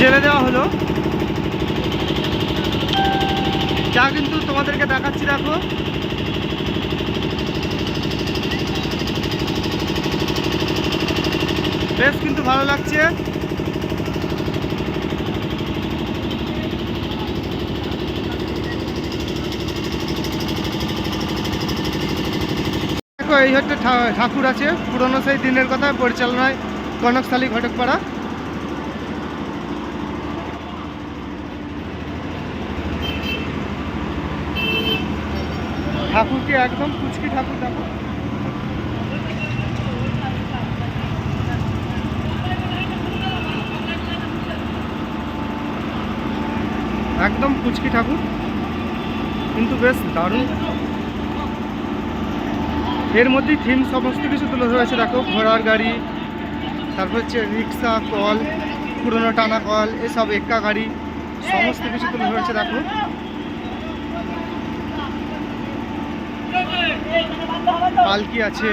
জেলে দেওয়া হলো। যা কিন্তু তোমাদেরকে দেখাচ্ছি, দেখো। বেশ কিন্তু ভালো লাগছে। এই হচ্ছে ঠাকুর আছে। পুরনো সেই দিনের কথা, পরিচালনায় কনকশালী ঘটকপাড়া। ঠাকুরকে একদম কুচকি ঠাকুর দেখো। একদম কুচকি ঠাকুর। কিন্তু বেশ দারুণ। এর মধ্যেই থিম সমস্ত কিছু তুলে ধরেছে, দেখো, ঘোড়ার গাড়ি, তারপর হচ্ছে রিক্সা, কল, পুরোনো টানা কল, এসব এক্কা গাড়ি, সমস্ত কিছু তুলে ধরেছে, দেখো। পালকি আছে।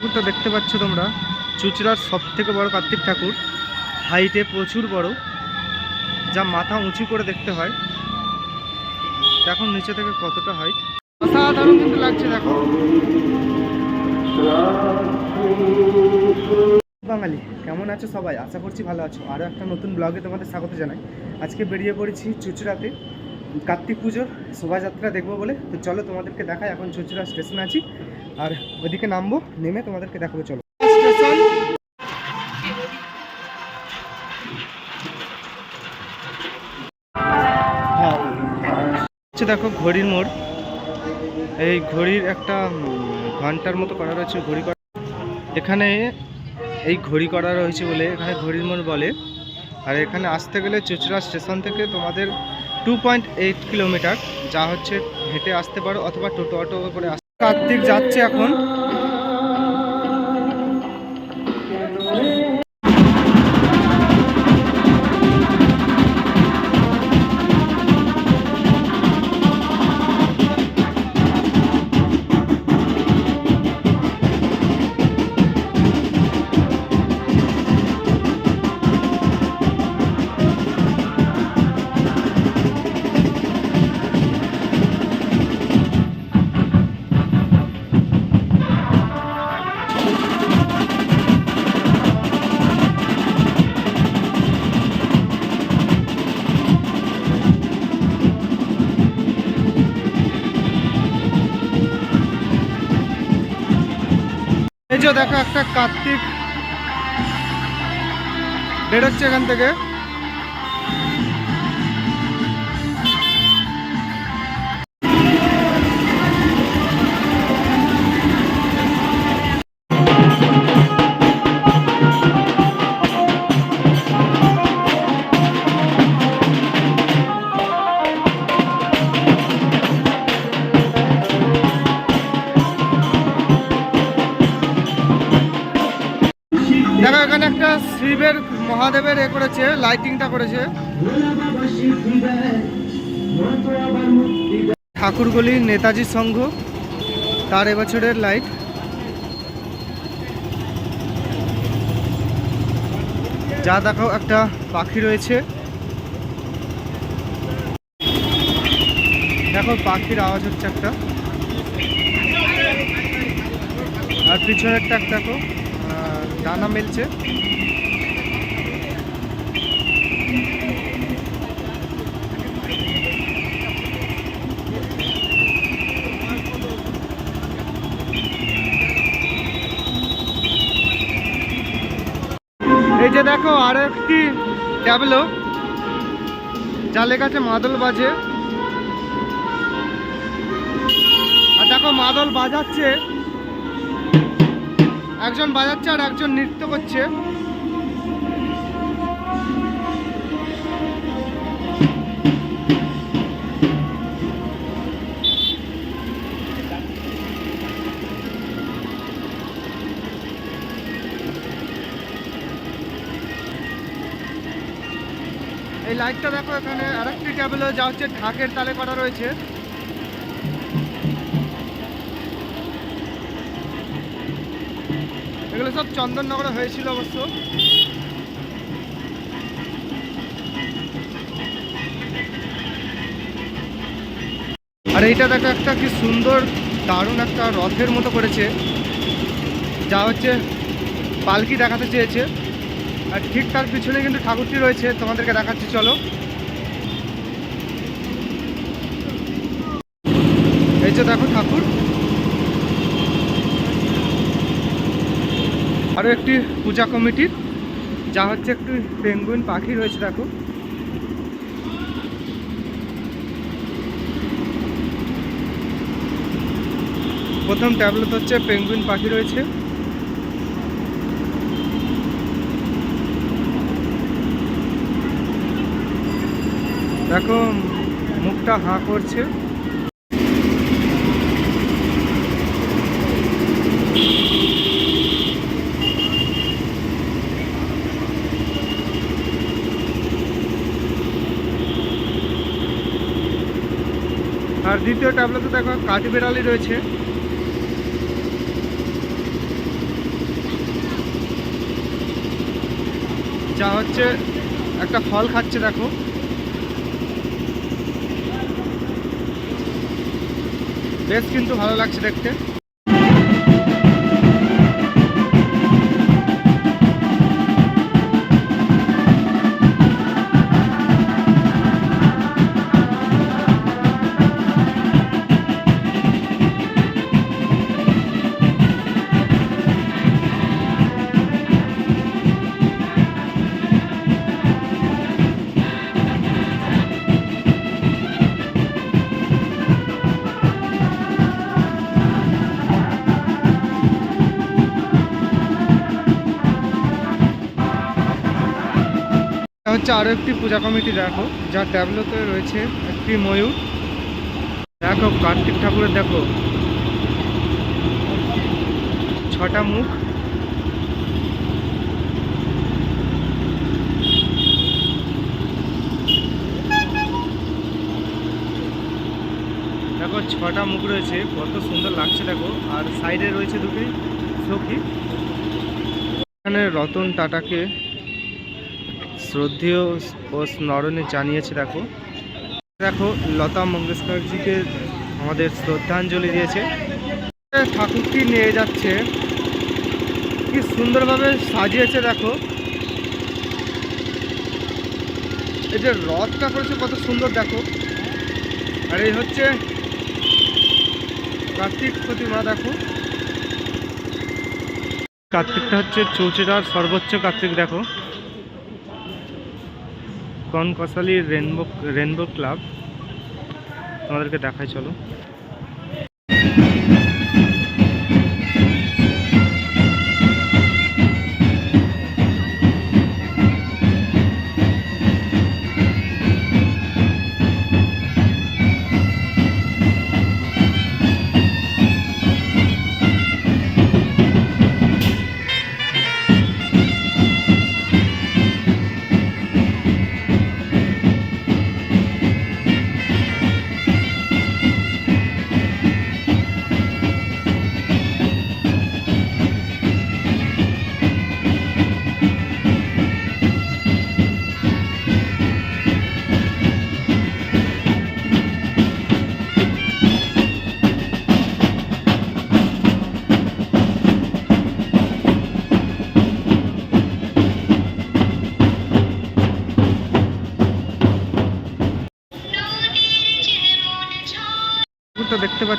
ঠাকুরটা দেখতে পাচ্ছ তোমরা। চুচড়ার সব থেকে বড় কার্তিক ঠাকুর। হাইটে প্রচুর বড়। যা মাথা উঁচু করে দেখতে হয়। দেখো নিচে থেকে কতটা হাইট অসাধারণ কিন্তু লাগছে, দেখো। বাঙালি, কেমন আছো সবাই? আশা করছি ভালো আছো। আরও একটা নতুন ব্লগে তোমাদের স্বাগত জানাই। আজকে বেরিয়ে পড়েছি চুচড়াতে। কার্তিক পুজোর শোভাযাত্রা দেখব বলে। তো চলো তোমাদেরকে দেখাই, এখন চুচড়া স্টেশনে আছি। আর ওইদিকে নামবো, নেমে তোমাদেরকে দেখাবো, চলো। স্টেশন হ্যাঁ। হচ্ছে দেখো ঘড়ির মোড়। এই ঘড়ির একটা ঘণ্টার মতো করা রয়েছে, ঘড়ি করা। এখানে এই ঘড়ি করা রয়েছে বলে এখানে ঘড়ির মোড় বলে। আর এখানে আসতে গেলে চুচড়া স্টেশন থেকে তোমাদের টু পয়েন্ট এইট কিলোমিটার যা হচ্ছে হেঁটে আসতে পারো অথবা টোটো অটো করে আসতে কার্তিক যাচ্ছে এখন। দেখো একটা কার্তিক বেরোচ্ছে এখান থেকে। দেখো, এখানে একটা শিবের, মহাদেবের এ করেছে লাইটিংটা করেছে। ঠাকুরগুলি নেতাজি সংঘ, তার এবছরের লাইট যা দেখো, একটা পাখি রয়েছে। দেখো, পাখির আওয়াজ হচ্ছে একটা। আর পিছনেরটা দেখো। ডানা মেলছে। এই যে দেখো, আরও একটি ট্যাবলো, যা আছে মাদল বাজে। আর দেখো, মাদল বাজাচ্ছে। একজন বাজাচ্ছে আর একজন নৃত্য করছে। এই লাইটটা দেখো এখানে, আরেকটি টেবিলে যা হচ্ছে ঢাকের তালে করা রয়েছে। এগুলো সব চন্দননগরে হয়েছিল অবশ্য। আর এইটা দেখো একটা কি সুন্দর, দারুণ একটা রথের মতো করেছে। যা হচ্ছে পালকি দেখাতে চেয়েছে। আর ঠিক তার পিছনে কিন্তু ঠাকুরটি রয়েছে, তোমাদেরকে দেখাচ্ছি, চলো। এই যে দেখো ঠাকুর। আরও একটি পূজা কমিটির, যা হচ্ছে একটু পেঙ্গুইন পাখি রয়েছে, দেখো। প্রথম ট্যাবলেট হচ্ছে পেঙ্গুইন পাখি রয়েছে। দেখো, মুখটা হাঁ করছে। আর দ্বিতীয় ট্যাবলেটে দেখো কাঠবিড়ালি রয়েছে। যা হচ্ছে একটা ফল খাচ্ছে, দেখো। বেশ কিন্তু ভালো লাগছে দেখতে। হচ্ছে আরও একটি পূজা কমিটি, দেখো যা ট্যাবলোতে রয়েছে একটি ময়ূর। দেখো, কার্তিক ঠাকুরের, দেখো, ছটা মুখ। দেখো, ছটা মুখ রয়েছে, কত সুন্দর লাগছে, দেখো। আর সাইডে রয়েছে দুটি সখী। এখানে রতন টাটাকে শ্রদ্ধেয় ও স্মরণে জানিয়েছে, দেখো। দেখো, লতা মঙ্গেশকরজিকে আমাদের শ্রদ্ধাঞ্জলি দিয়েছে। ঠাকুরটি নিয়ে যাচ্ছে। কি সুন্দরভাবে সাজিয়েছে, দেখো। এই যে রথটা করেছে, কত সুন্দর, দেখো। আর এই হচ্ছে কার্তিক প্রতিমা, দেখো। কার্তিকটা হচ্ছে চৌচিরার সর্বোচ্চ কার্তিক, দেখো। কনকসালি রেনবো রেনবো ক্লাব। তোমাদেরকে দেখাই চলো।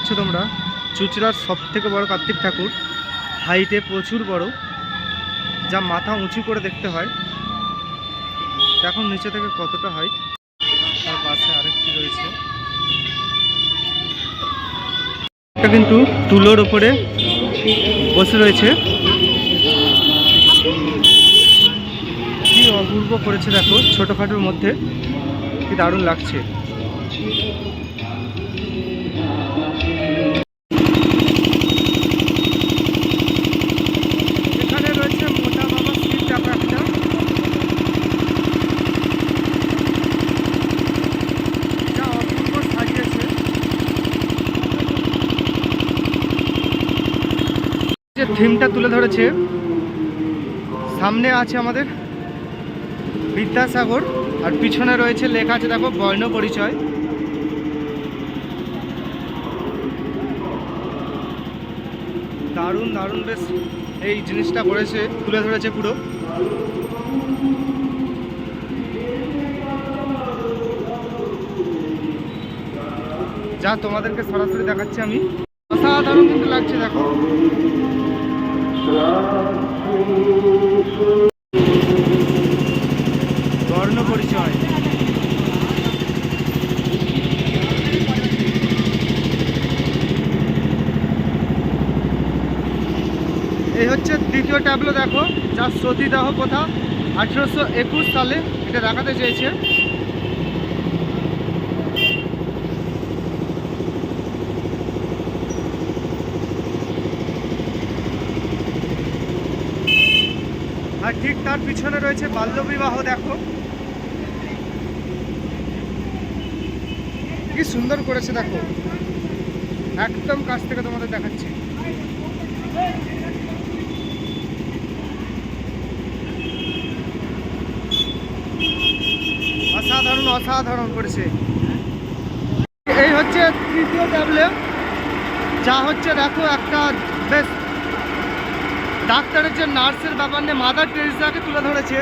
পাচ্ছ তোমরা? চুচড়ার সব থেকে বড় কার্তিক ঠাকুর। হাইটে প্রচুর বড়। যা মাথা উঁচু করে দেখতে হয়। এখন নিচে থেকে কতটা হাইট তার পাশে আরেকটি রয়েছে। এটা কিন্তু তুলোর ওপরে বসে রয়েছে। কি অপূর্ব করেছে দেখো, ছোটোখাটোর মধ্যে। কি দারুণ লাগছে। থিমটা তুলে ধরেছে। সামনে আছে আমাদের বিদ্যাসাগর, আর পিছনে রয়েছে লেখা আছে, দেখো, বর্ণ পরিচয়। দারুণ দারুণ, বেশ এই জিনিসটা করেছে, তুলে ধরেছে পুরো। যা তোমাদেরকে সরাসরি দেখাচ্ছি আমি। অসাধারণ কিন্তু লাগছে, দেখো। বর্ণ এই হচ্ছে দ্বিতীয় ট্যাবলো দেখো যার সতীদাহ প্রথা, আঠেরোশো একুশ সালে এটা দেখাতে চেয়েছে। আর তার পিছনে রয়েছে বাল্যবিবাহ, দেখো। কি সুন্দর করেছে, দেখো। একদম কাছ থেকে তোমাদের দেখাচ্ছি। অসাধারণ অসাধারণ করেছে। এই হচ্ছে তৃতীয় ট্যাবলেট যা হচ্ছে, দেখো, একটা বেশ ডাক্তারের যে নার্সের ব্যাপার নিয়ে মাদার টেরিসাকে তুলে ধরেছে।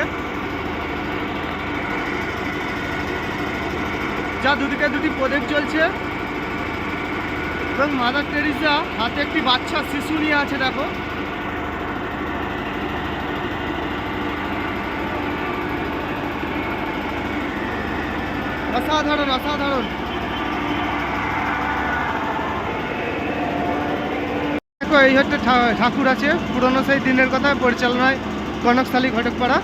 যা দুদিকে দুটি প্রদেশ চলছে এবং মাদার টেরিসা হাতে একটি বাচ্চা, শিশু নিয়ে আছে, দেখো। অসাধারণ অসাধারণ। এই হচ্ছে ঠাকুর আছে। পুরনো সেই দিনের কথা পরিচালনায় কনকশালী ঘটকপাড়া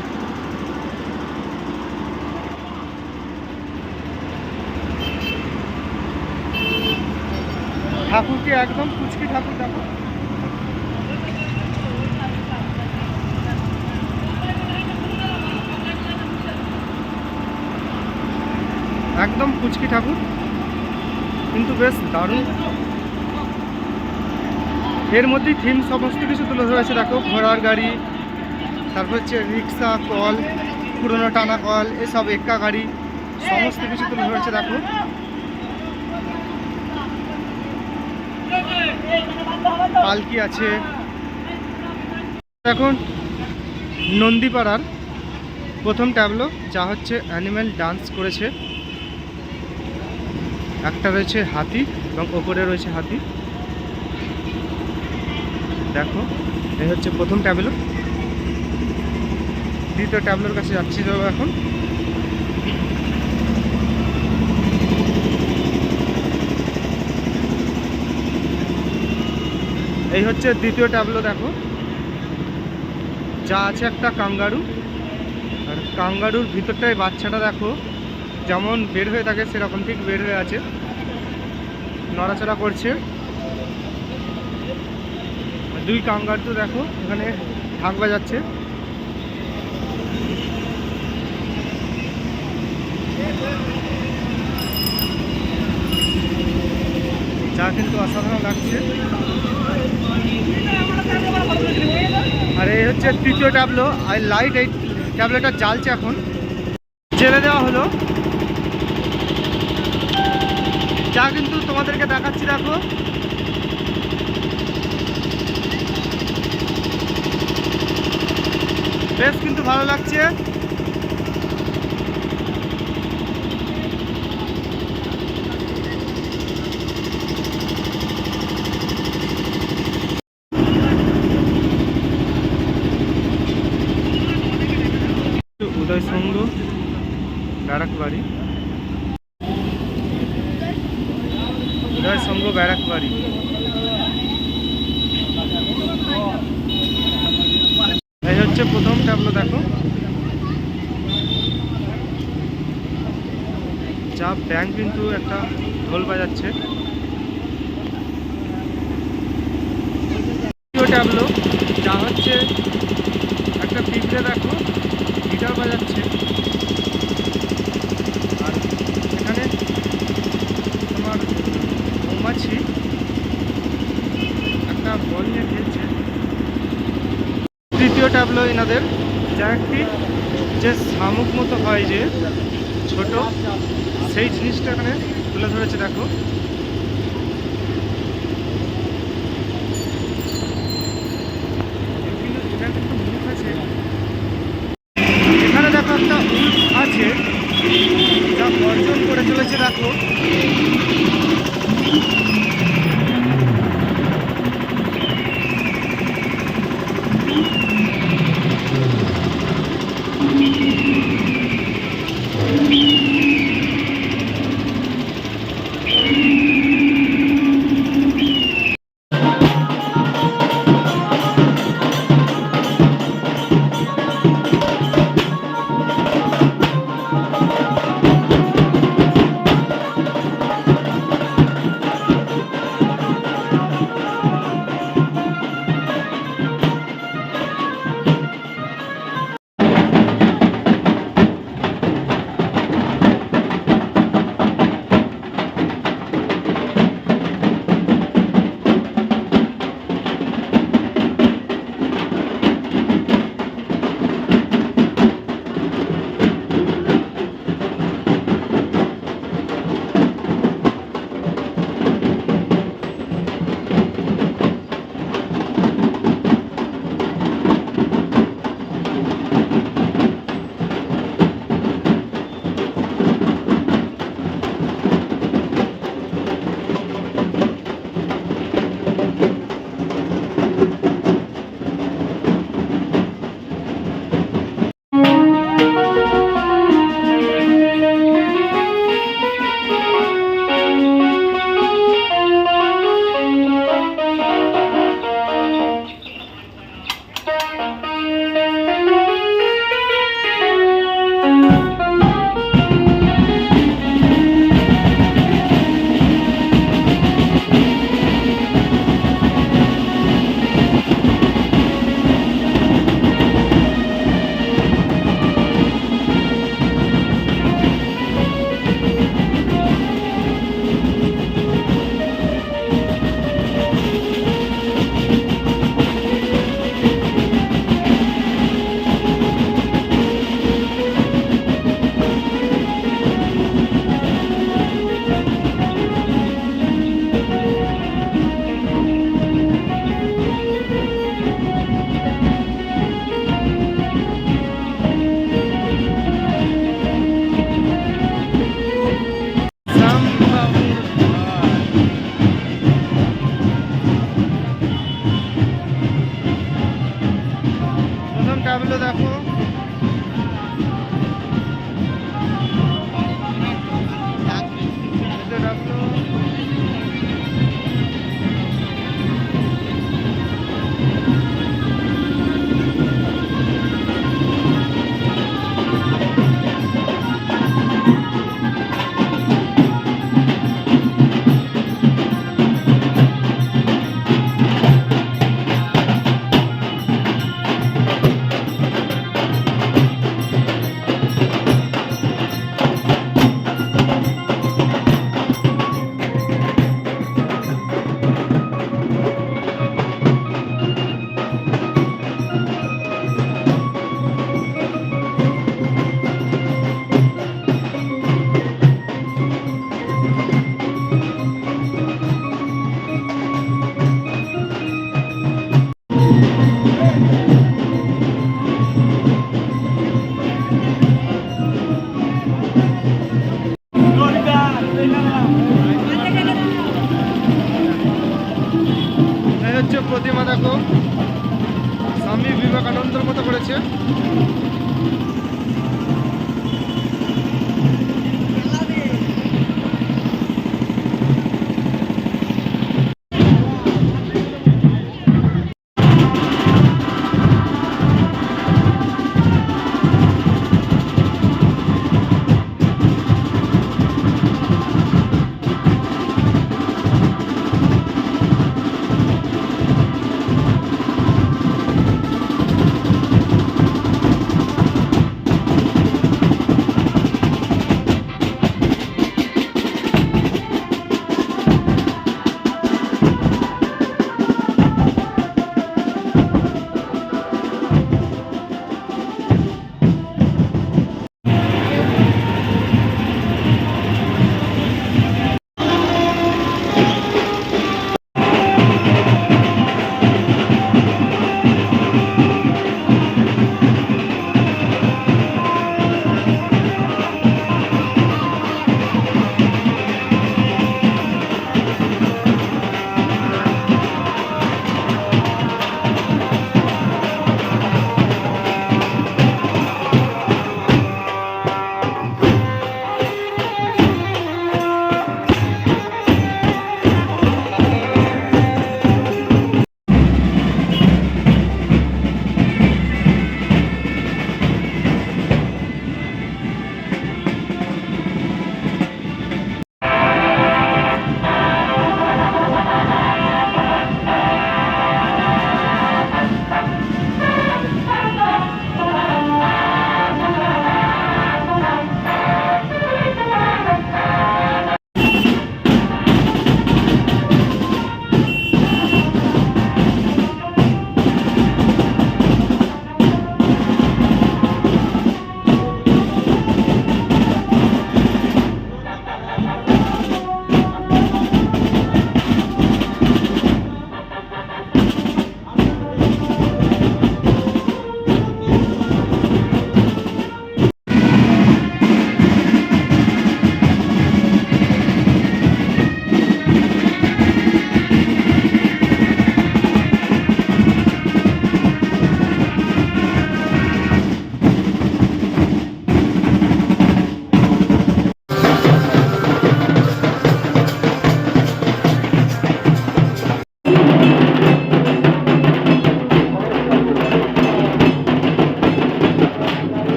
ঠাকুরকে একদম কুচকি ঠাকুর দেখো। একদম কুচকি ঠাকুর। কিন্তু বেশ দারুণ। এর মধ্যেই থিম সমস্ত কিছু তুলে ধরেছে, দেখো, ঘোড়ার গাড়ি, তারপর হচ্ছে রিক্সা, কল, পুরনো টানা কল, এসব এক্কা গাড়ি, সমস্ত কিছু তুলে ধরেছে, দেখো। পালকি আছে। এখন নন্দীপাড়ার প্রথম ট্যাবলো, যা হচ্ছে অ্যানিম্যাল ডান্স করেছে। একটা রয়েছে হাতি এবং ওপরে রয়েছে হাতি। দেখো, এই হচ্ছে প্রথম ট্যাবলো। দ্বিতীয় ট্যাবলোর কাছে যাচ্ছি তো এখন। এই হচ্ছে দ্বিতীয় ট্যাবলো, দেখো। যা আছে একটা কাঙ্গারু। আর কাঙ্গারুর ভিতরটায় বাচ্চাটা, দেখো, যেমন বের হয়ে থাকে, সেরকম ঠিক বের হয়ে আছে। নড়াচড়া করছে। দুই কাঙ্গার তো দেখো, এখানে ঢাক বাজাচ্ছে যা কিন্তু অসাধারণ লাগছে। আর এই হচ্ছে তৃতীয় ট্যাবলো আর লাইট এই ট্যাবলেটটা জ্বালছে এখন। জেলে দেওয়া হলো। যা কিন্তু তোমাদেরকে দেখাচ্ছি, দেখো। বেশ কিন্তু ভালো লাগছে উদয় সঙ্গ ব্যারাক বাড়ি উদয় সঙ্গ ব্যারাক বাড়ি এই হচ্ছে প্রথম ট্যাবলো দেখো যা ব্যাংক কিন্তু একটা ঢোল বাজাচ্ছে দ্বিতীয় ট্যাবলো যা হচ্ছে একটা পিঁপড়ে দেখো, গিটার বাজাচ্ছে। আর এখানে তোমার মৌমাছি একটা বল নিয়ে খেলছে। তৃতীয় ট্যাবলো এনাদের, যা একটি যে শামুক মতো হয় যে ছোট, সেই জিনিসটা এখানে তুলে ধরেছে, দেখো।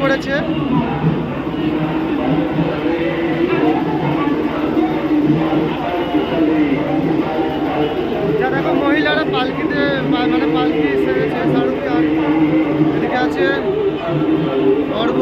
করেছে দেখো মহিলারা পালকিতে মানে পালকি সেরেছে শাহরুখ খান। এদিকে আছে অর্ব।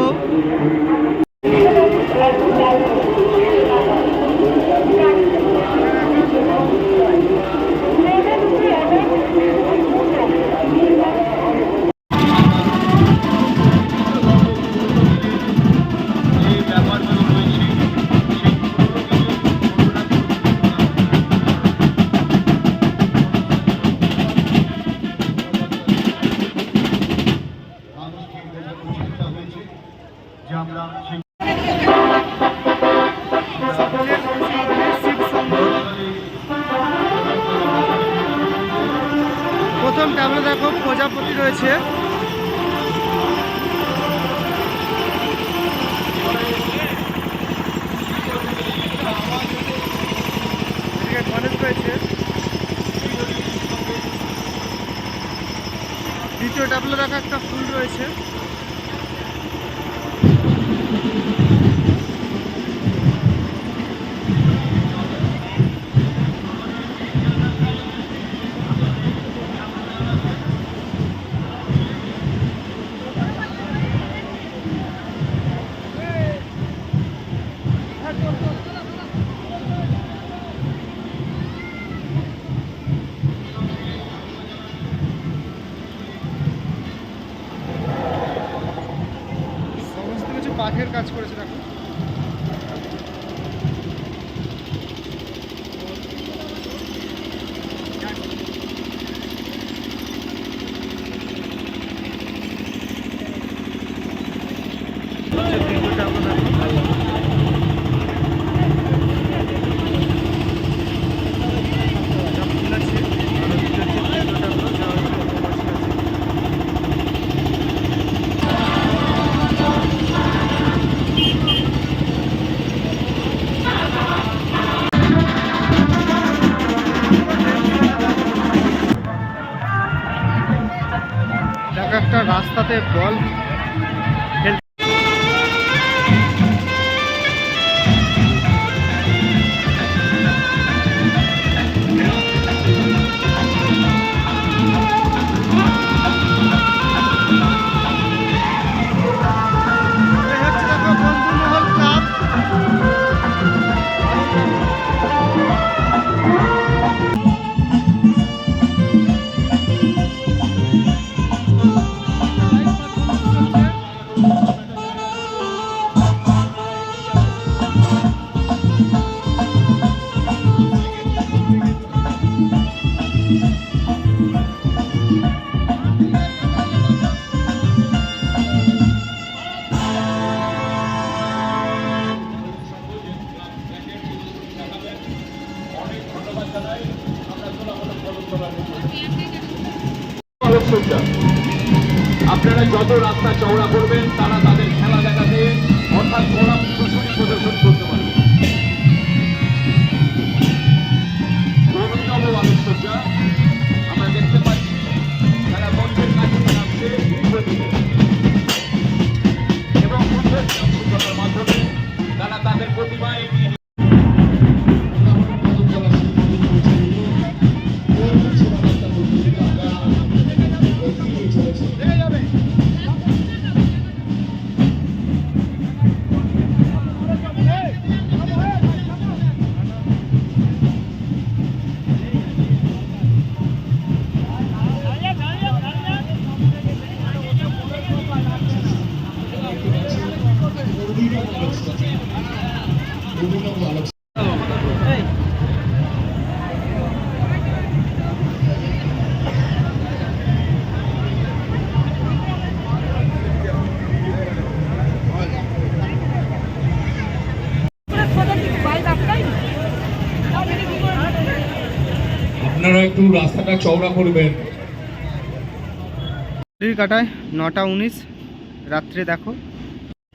ট্যাবলে দেখো প্রজাপতি রয়েছে। রয়েছে। দ্বিতীয় ডাবলে রাখা একটা ফুল রয়েছে। সমস্ত কাজ করেছে দেখো একটা রাস্তাতে বল আলোকসজ্জা আপনারা যত রাস্তা চওড়া করবেন, তারা তাদের খেলা দেখাতে অর্থাৎ কলা প্রদর্শনী প্রদর্শন করতে পারবে। আমরা দেখতে পাচ্ছি, তারা এবং মাধ্যমে তারা তাদের আপনারা একটু রাস্তাটা করবেন। কাটায় নটা উনিশ রাত্রে দেখো।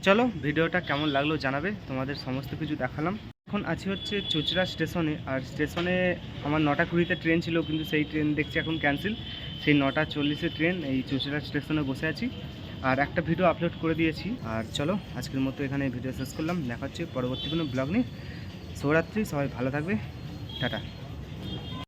চলো ভিডিওটা কেমন লাগল জানাবে, তোমাদের সমস্ত কিছু দেখালাম। এখন আছি হচ্ছে চুচড়া স্টেশনে, আর স্টেশনে আমার নটা কুড়িতে ট্রেন ছিল, কিন্তু সেই ট্রেন দেখছি এখন ক্যান্সেল সেই নটা চল্লিশে ট্রেন এই চুচড়া স্টেশনে বসে আছি। আর একটা ভিডিও আপলোড করে দিয়েছি। আর চলো আজকের মতো এখানে ভিডিও শেষ করলাম। দেখা হচ্ছে পরবর্তী কোনো ব্লগ নিয়ে। শুভরাত্রি, সবাই ভালো থাকবে। টাটা।